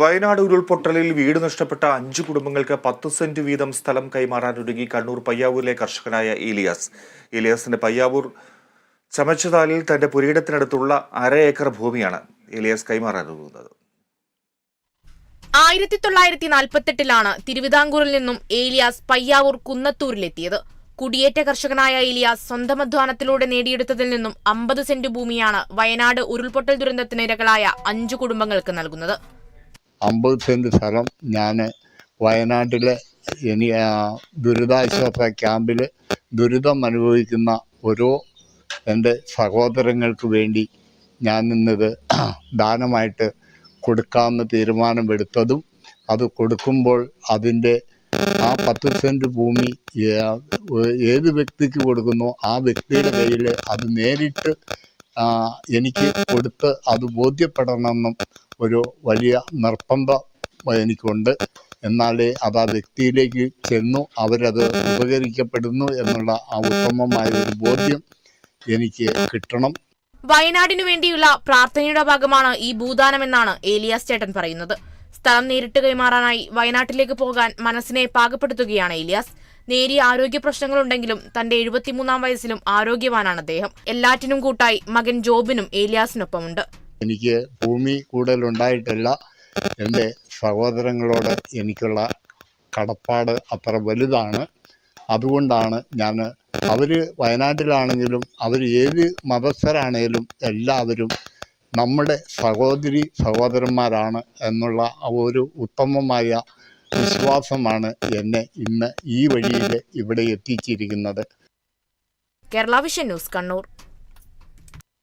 വയനാട് ഉരുൾപൊട്ടലിൽ വീട് നഷ്ടപ്പെട്ട അഞ്ച് കുടുംബങ്ങൾക്ക് പത്ത് സെന്റ് വീതം സ്ഥലം കൈമാറാൻ ഒരുങ്ങി കണ്ണൂർ പയ്യാവൂരിലെ കർഷകനായ ഇലിയാസ്. ഇലിയാസിന്റെ പയ്യാവൂർ ചമച്ചതാലിൽ തന്റെ പുരയിടത്തിനടുത്തുള്ള അര ഏക്കർ ഭൂമിയാണ് ഇലിയാസ് കൈമാറാനൊരുങ്ങുന്നത് ആയിരത്തി തൊള്ളായിരത്തി നാൽപ്പത്തെട്ടിലാണ് തിരുവിതാംകൂറിൽ നിന്നും ഏലിയാസ് പയ്യാവൂർ കുന്നത്തൂരിലെത്തിയത്. കുടിയേറ്റ കർഷകനായ ഏലിയാസ് സ്വന്തം അധ്വാനത്തിലൂടെ നേടിയെടുത്തതിൽ നിന്നും അമ്പത് സെന്റ് ഭൂമിയാണ് വയനാട് ഉരുൾപൊട്ടൽ ദുരന്തത്തിന് ഇരകളായ അഞ്ചു കുടുംബങ്ങൾക്ക് നൽകുന്നത്. അമ്പത് സെന്റ് സ്ഥലം ഞാൻ വയനാട്ടിലെ ഇനി ദുരിതാശ്വാസ ക്യാമ്പിൽ ദുരിതം അനുഭവിക്കുന്ന ഓരോ എന്റെ സഹോദരങ്ങൾക്ക് വേണ്ടി ഞാൻ ഇന്നത് ദാനമായിട്ട് കൊടുക്കാമെന്ന് തീരുമാനമെടുത്തതും അത് കൊടുക്കുമ്പോൾ അതിന്റെ ആ പത്ത് സെന്റ് ഭൂമി ഏത് വ്യക്തിക്ക് കൊടുക്കുന്നു ആ വ്യക്തിയുടെ കയ്യിൽ അത് നേരിട്ട് എനിക്ക് കൊടുത്ത് അത് ബോധ്യപ്പെടണമെന്നും ഒരു വലിയ നിർബന്ധം എനിക്കുണ്ട്. എന്നാലേ അത് ആ വ്യക്തിയിലേക്ക് ചെന്നു അവരത് ഉപകരിക്കപ്പെടുന്നു എന്നുള്ള ആ ഉത്തമമായ ഒരു ബോധ്യം എനിക്ക് കിട്ടണം. വയനാടിനു വേണ്ടിയുള്ള പ്രാർത്ഥനയുടെ ഭാഗമാണ് ഈ ഭൂദാനമെന്നാണ് ഏലിയാസ് ചേട്ടൻ പറയുന്നത്. സ്ഥലം നേരിട്ട് കൈമാറാനായി വയനാട്ടിലേക്ക് പോകാൻ മനസ്സിനെ പാകപ്പെടുത്തുകയാണ് ഏലിയാസ്. നേരിയ ആരോഗ്യ പ്രശ്നങ്ങളുണ്ടെങ്കിലും തന്റെ എഴുപത്തിമൂന്നാം വയസ്സിലും ആരോഗ്യവാനാണ് അദ്ദേഹം. എല്ലാറ്റിനും കൂട്ടായി മകൻ ജോബിനും ഏലിയാസിനൊപ്പമുണ്ട്. എനിക്ക് ഭൂമി കൂടുതലുണ്ടായിട്ടല്ല. എന്റെ സഹോദരങ്ങളോട് എനിക്കുള്ള കടപ്പാട് അത്ര വലുതാണ്. അതുകൊണ്ടാണ് ഞാൻ അവർ വയനാട്ടിലാണെങ്കിലും അവർ ഏത് മതസ്ഥരാണേലും എല്ലാവരും നമ്മുടെ സഹോദരി സഹോദരന്മാരാണ് എന്നുള്ള ഒരു ഉത്തമമായ വിശ്വാസമാണ് എന്നെ ഇന്ന് ഈ വഴിയിൽ ഇവിടെ എത്തിച്ചിരിക്കുന്നത്. Kerala vision news Kannur.